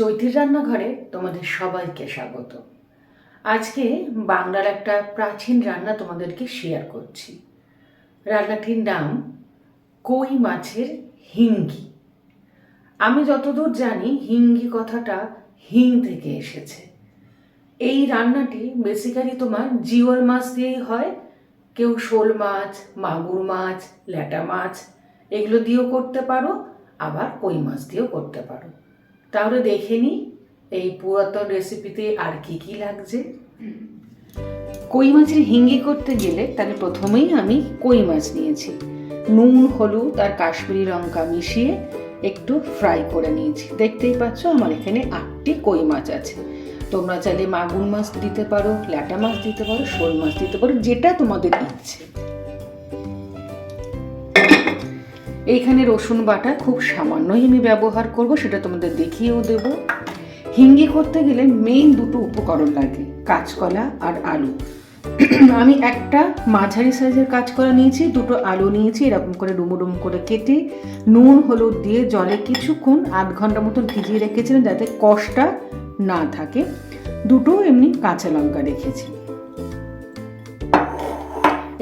চৈতির রান্নাঘরে তোমাদের সবাইকে স্বাগত। আজকে বাংলার একটা প্রাচীন রান্না তোমাদেরকে শেয়ার করছি। রান্নাটির নাম কই মাছের হিঙ্গি আমি যতদূর জানি হিঙ্গি কথাটা হিং থেকে এসেছে। এই রান্নাটি বেসিক্যালি তোমার জিওল মাছ দিয়েই হয়। কেউ শোল মাছ, মাগুর মাছ, ল্যাটা মাছ, এগুলো দিয়েও করতে পারো, আবার কই মাছ দিয়েও করতে পারো। তাহলে দেখে নিই এই পুরাতন রেসিপিতে আর কি কি লাগছে। কই মাছের হিঙ্গি করতে গেলে তাহলে প্রথমেই আমি কই মাছ নিয়েছি। নুন, হলুদ আর কাশ্মীরি লঙ্কা মিশিয়ে একটু ফ্রাই করে নিয়েছি। দেখতেই পাচ্ছ আমার এখানে আটটি কই মাছ আছে। তোমরা চাইলে মাগুর মাছ দিতে পারো, ল্যাটা মাছ দিতে পারো, শোল মাছ দিতে পারো, যেটা তোমাদের ইচ্ছে। এইখানে রসুন বাটা খুব সামান্যই আমি ব্যবহার করব, সেটা তোমাদের দেখিয়েও দেব। হিঙ্গি করতে গেলে মেইন দুটো উপকরণ লাগে, কাঁচকলা আর আলু। আমি একটা মাঝারি সাইজের কাঁচকলা নিয়েছি, দুটো আলু নিয়েছি, এরকম করে ডুমো ডুমো করে কেটে নুন, হলুদ দিয়ে জলে কিছুক্ষণ আধ ঘণ্টা মতন ভিজিয়ে রেখেছিলাম যাতে কষটা না থাকে। দুটো এমনি কাঁচা লঙ্কা রেখেছি।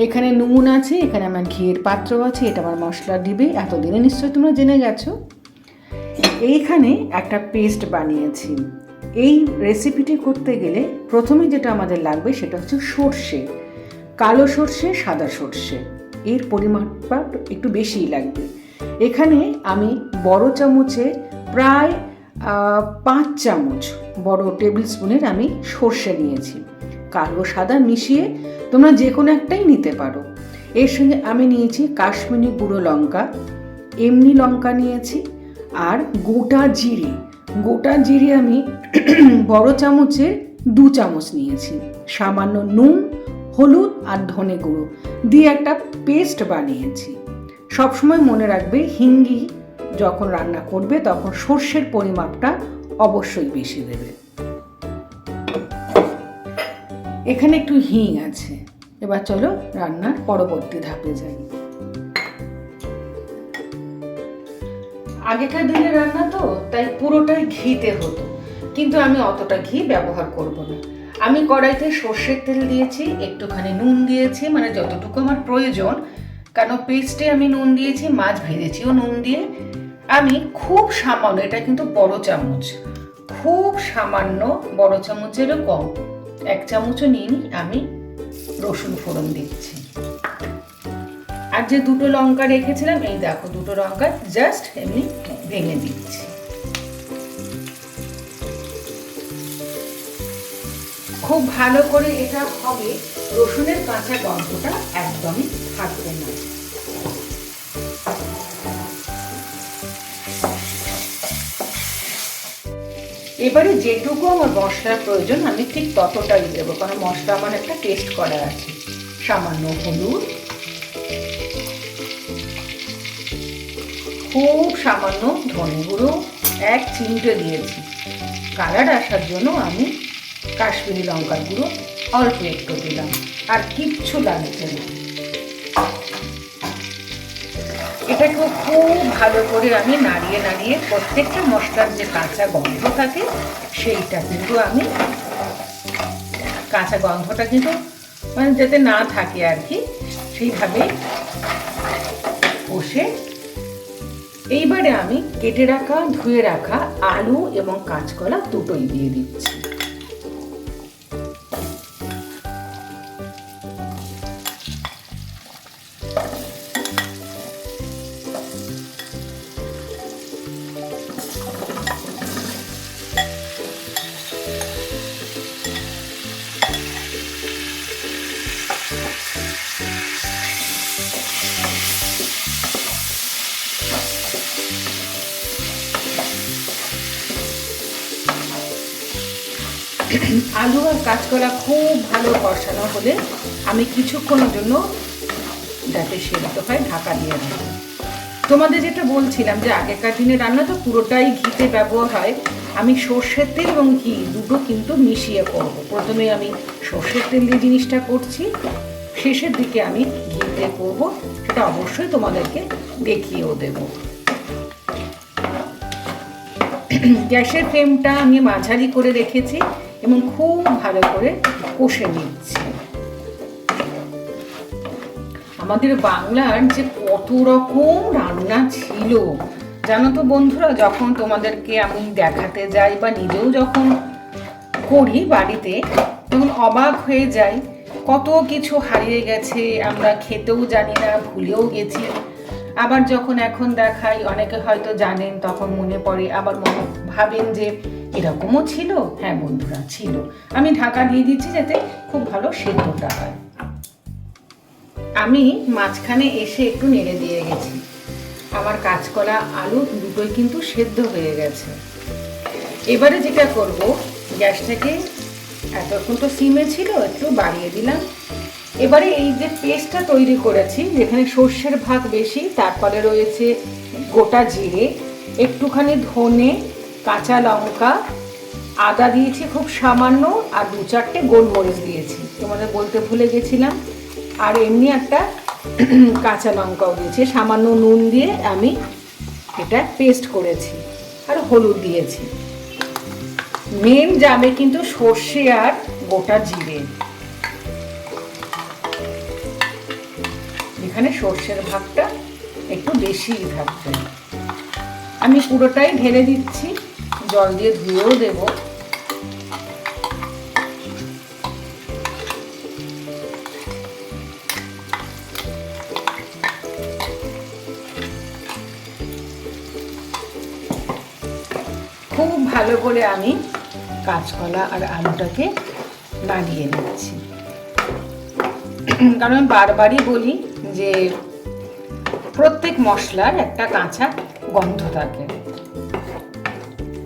এখানে নুন আছে, এখানে আমার ঘিয়ের পাত্র আছে, এটা আমার মশলা ডিবে এতদিনে নিশ্চয়ই তোমরা জেনে গেছো। এইখানে একটা পেস্ট বানিয়েছি। এই রেসিপিটি করতে গেলে প্রথমে যেটা আমাদের লাগবে সেটা হচ্ছে সর্ষে, কালো সর্ষে, সাদা সর্ষে। এর পরিমাণটা একটু বেশিই লাগবে। এখানে আমি বড় চামচে প্রায় পাঁচ চামচ বড় টেবিল স্পুনের আমি সর্ষে নিয়েছি। কালো সাদা মিশিয়ে তোমরা যে কোনো একটাই নিতে পারো। এর সঙ্গে আমি নিয়েছি কাশ্মীরি গুঁড়ো লঙ্কা, এমনি লঙ্কা নিয়েছি আর গোটা জিরে। গোটা জিরে আমি বড় চামচে দু চামচ নিয়েছি। সামান্য নুন, হলুদ আর ধনে গুঁড়ো দিয়ে একটা পেস্ট বানিয়েছি। সবসময় মনে রাখবে হিঙ্গি যখন রান্না করবে তখন সর্ষের পরিমাপটা অবশ্যই বেশি দেবে। এখানে একটু হিং আছে। এবার চলো রান্নার পরবর্তী ধাপে যাই। আগেকার দিনের রান্না তো, তাই পুরোটাই ঘিতে হতো। কিন্তু আমি অতটা ঘি ব্যবহার করব না। আমি কড়াইতে সর্ষের তেল দিয়েছি, একটুখানি নুন দিয়েছি মানে যতটুকু আমার প্রয়োজন। কেন পেস্টে আমি নুন দিয়েছি, মাছ ভেজেছিও নুন দিয়ে। আমি খুব সামান্য, এটা কিন্তু বড় চামচ, খুব সামান্য বড় চামচেরও কম। এক চামচও নিইনি, আমি রসুন ফোড়ন দিচ্ছি। আর যে দুটো লঙ্কা রেখেছিলাম, এই দেখো দুটো লঙ্কা জাস্ট এমনি ভেঙে দিচ্ছি। খুব ভালো করে এটা হবে, রসুনের কাঁচা গন্ধটা একদমই থাকবে না। এবারে যেটুকু আমার মশলার প্রয়োজন, আমি ঠিক ততটাই দেবো, কারণ মশলা আমার একটা টেস্ট করা আছে। সামান্য হলুদ। খুব সামান্য ধনে গুঁড়ো, এক চিমটে দিয়েছি। কালার আসার জন্য আমি কাশ্মীরি লঙ্কার গুঁড়ো অল্প একটু দিলাম। আর কিচ্ছু লাগছে না। এটাকে খুব ভালো করে আমি নাড়িয়ে নাড়িয়ে প্রত্যেকটা মশলার যে কাঁচা গন্ধ থাকে, সেইটা কিন্তু আমি কাঁচা গন্ধটা কিন্তু মানে যাতে না থাকে আর কি, সেইভাবে কষে এইবারে আমি কেটে রাখা, ধুয়ে রাখা আলু এবং কাঁচকলা দুটোই দিয়ে দিচ্ছি। আলু আর কাঁচকলা খুব ভালো কষানো হলে আমি কিছুক্ষণের জন্য যাতে সেদ্ধ হয়, ঢাকা দিয়ে রাখব তোমাদের যেটা বলছিলাম যে আগেকার দিনে রান্না তো পুরোটাই ঘিতে ব্যবহার হয়, আমি সর্ষের তেল এবং ঘি দুটো কিন্তু মিশিয়ে করব। প্রথমে আমি সর্ষের তেল দিয়ে জিনিসটা করছি, শেষের দিকে আমি ঘিতে করব, সেটা অবশ্যই তোমাদেরকে দেখিয়েও দেবো। গ্যাসের ফ্লেমটা আমি মাঝারি করে রেখেছি এবং খুব ভালো করে কষে নিচ্ছি। আমাদের বাংলার যে কত রকম রান্না ছিল, জানো তো বন্ধুরা, যখন তোমাদেরকে আমি দেখাতে যাই বা নিজেও যখন করি বাড়িতে, তখন অবাক হয়ে যাই কত কিছু হারিয়ে গেছে, আমরা খেতেও জানি না, ভুলেও গেছি। আবার যখন এখন দেখাই, অনেকে হয়তো জানেন, তখন মনে পড়ে, আবার মনে ভাবেন যে এরকমও ছিল। হ্যাঁ বন্ধুরা, ছিল। আমি ঢাকা দিয়ে দিচ্ছি যাতে খুব ভালো সেদ্ধটা হয়। আমি মাঝখানে এসে একটু নেড়ে দিয়ে গেছি। আমার কাঁচকলা, আলু দুটোই কিন্তু সেদ্ধ হয়ে গেছে। এবারে যেটা করব, গ্যাসটাকে এতক্ষণ তো সিমে ছিল, একটু বাড়িয়ে দিলাম। এবারে এই যে পেস্টটা তৈরি করেছি, যেখানে সর্ষের ভাগ বেশি তারপরে রয়েছে গোটা জিরে, একটুখানি ধনে, কাঁচা লঙ্কা, আদা দিয়েছি খুব সামান্য, আর দু চারটে গোলমরিচ দিয়েছি। তোমাদের বলতে ভুলে গেছিলাম। আর এমনি একটা কাঁচা লঙ্কাও দিয়েছি। সামান্য নুন দিয়ে আমি এটা পেস্ট করেছি আর হলুদ দিয়েছি। মেন যাবে কিন্তু সর্ষে আর গোটা জিরে। এখানে সর্ষের ভাগটা একটু বেশিই থাকবে আমি পুরোটাই ঢেলে দিচ্ছি, জল দিয়ে ধুয়েও দেবো। খুব ভালো করে আমি কাঁচকলা আর আলুটাকে নাড়িয়ে নিচ্ছি। কারণ আমি বারবারই বলি যে প্রত্যেক মশলার একটা কাঁচা গন্ধ থাকে।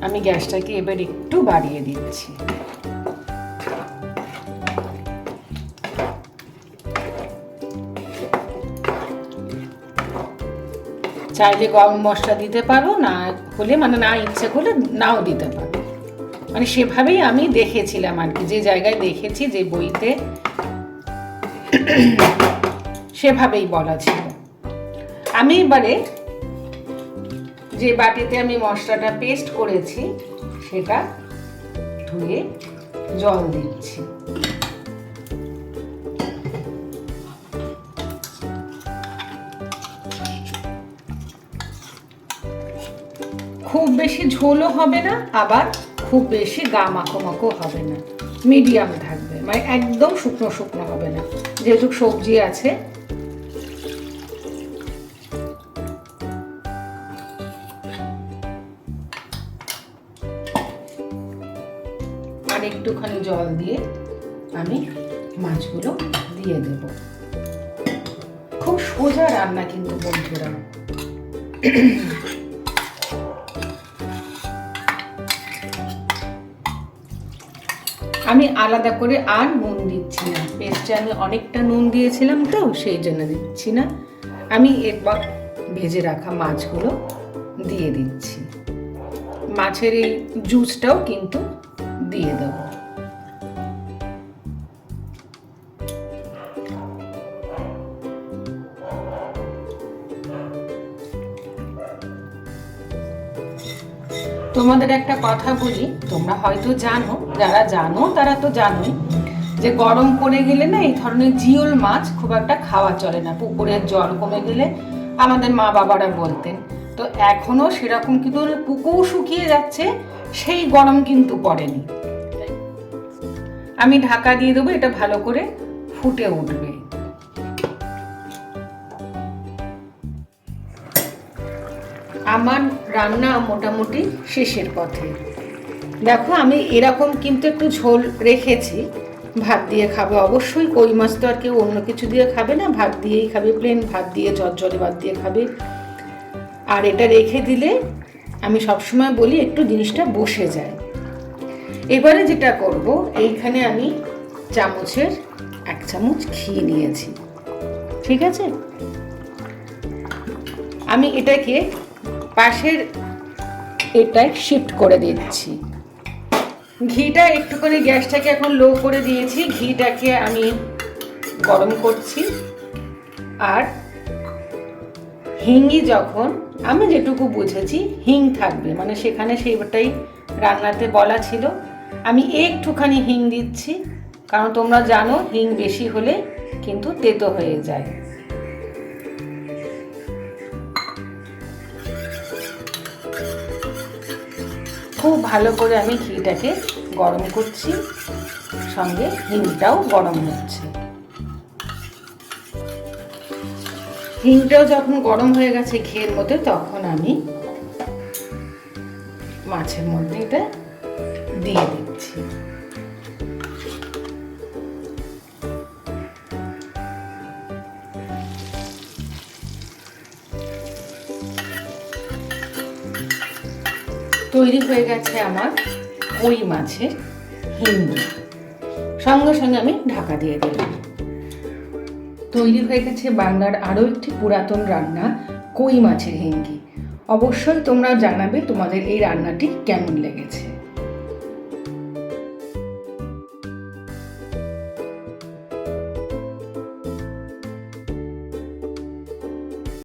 আমি গ্যাসটাকে এবার একটু বাড়িয়ে দিচ্ছি। চাইলে গরম মশলা দিতে পারো, না হলে মানে না ইচ্ছে করলে নাও দিতে পারো। মানে সেভাবেই আমি দেখেছিলাম আর কি, যে জায়গায় দেখেছি যে বইতে সেভাবেই বলা ছিল। আমি এবারে যে বাটিতে আমি মশলাটা পেস্ট করেছি, সেটা ধুয়ে জল দিচ্ছি। খুব বেশি ঝোলও হবে না, আবার খুব বেশি গা মাখো মাখো হবে না। মিডিয়াম থাকবে মানে একদম শুকনো শুকনো হবে না। যেহেতু সবজি আছে। আর একটুখানি জল দিয়ে আমি মাছগুলো দিয়ে দেব। খুব সোজা রান্না কিন্তু বন্ধুরা। আমি আলাদা করে আর নুন দিচ্ছি না। পেস্টে আমি অনেকটা নুন দিয়েছিলাম তো, সেই জন্য দিচ্ছি না। আমি এরপর ভেজে রাখা মাছগুলো দিয়ে দিচ্ছি। মাছের এই জুসটাও কিন্তু দিয়ে দেবো। তোমাদের একটা কথা বলি, তোমরা হয়তো জানো, যারা জানো, তারা তো জানোই যে গরম পড়ে গেলে না এই ধরনের জিওল মাছ খুব একটা খাওয়া চলে না, পুকুরের জল কমে গেলে আমাদের মা বাবারা বলতেন। তো এখনও সেরকম কিন্তু পুকুর শুকিয়ে যাচ্ছে, সেই গরম কিন্তু পড়েনি। আমি ঢাকা দিয়ে দেবো, এটা ভালো করে ফুটে উঠবে। আমার রান্না মোটামুটি শেষের পথে। দেখো, আমি এরকম কিন্তু একটু ঝোল রেখেছি। ভাত দিয়ে খাবে অবশ্যই, কই মাছ তো আর কেউ অন্য কিছু দিয়ে খাবে না। ভাত দিয়েই খাবে প্লেন ভাত দিয়ে জলে ভাত দিয়ে খাবে। আর এটা রেখে দিলে আমি সবসময় বলি একটু জিনিসটা বসে যায়। এবারে যেটা করব, এইখানে আমি চামচের এক চামচ ঘি নিয়েছি। ঠিক আছে? আমি এটাকে পাশের এটায় শিফট করে দিচ্ছি। ঘিটা একটুখানি গ্যাসটাকে এখন লো করে দিয়েছি। ঘিটাকে আমি গরম করছি। আর হিঙ্গি যখন, আমি যেটুকু বুঝেছি, হিং থাকবে। মানে সেখানে সেইটাই রান্নাতে বলা ছিল। আমি একটুখানি হিং দিচ্ছি। কারণ তোমরা জানো, হিং বেশি হলে কিন্তু তেতো হয়ে যায়। খুব ভালো করে আমি ঘিটাকে গরম করছি। সঙ্গে হিংটাও গরম হচ্ছে। হিংটাও যখন গরম হয়ে গেছে ঘিয়ের মধ্যে, তখন আমি মাছের মধ্যে এটা দিয়ে দিচ্ছি। তৈরি হয়ে গেছে আমার কই মাছের হিন্দি সঙ্গে সঙ্গে আমি ঢাকা দিয়ে দিলাম। তৈরি হয়ে গেছে বাংলার আরও একটি পুরাতন রান্না, কই মাছের হিঙ্গি অবশ্যই তোমরা জানাবে তোমাদের এই রান্নাটি কেমন লেগেছে।